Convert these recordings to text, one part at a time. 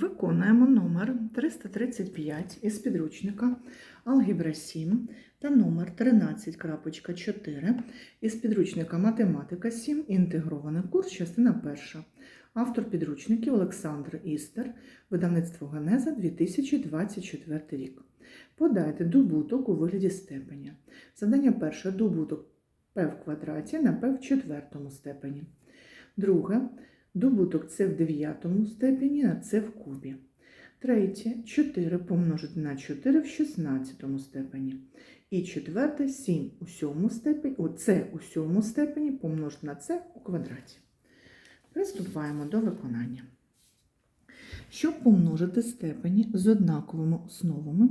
Виконуємо номер 335 із підручника Алгебра 7 та номер 13.4 із підручника Математика 7. Інтегрований курс, частина перша. Автор підручників Олександр Істер, видавництво Генеза 2024 рік. Подайте добуток у вигляді степеня. Задання перше добуток p в квадраті на p в четвертому степені. Друге добуток це в дев'ятому степені на це в кубі. Третє 4 помножити на 4 в 16 степені. І четверте 7 у сьомому степені, о, це у сьомому степені помножити на це у квадраті. Приступаємо до виконання. Щоб помножити степені з однаковими основами,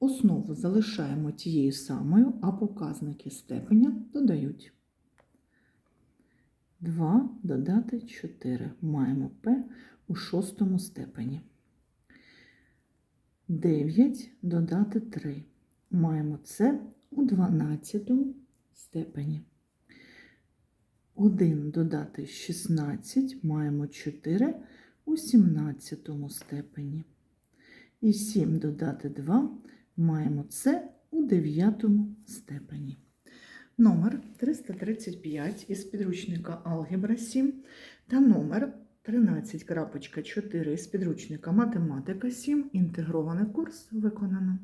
основу залишаємо тією самою, а показники степеня додають. 2 додати 4. Маємо P у шостому степені. 9 додати 3. Маємо С у 12 степені. 1 додати 16 маємо 4 у 17 степені. І 7 додати 2 маємо С у 9 степені. Номер 335 із підручника Алгебра 7 та номер 13.4 із підручника Математика 7. Інтегрований курс виконано.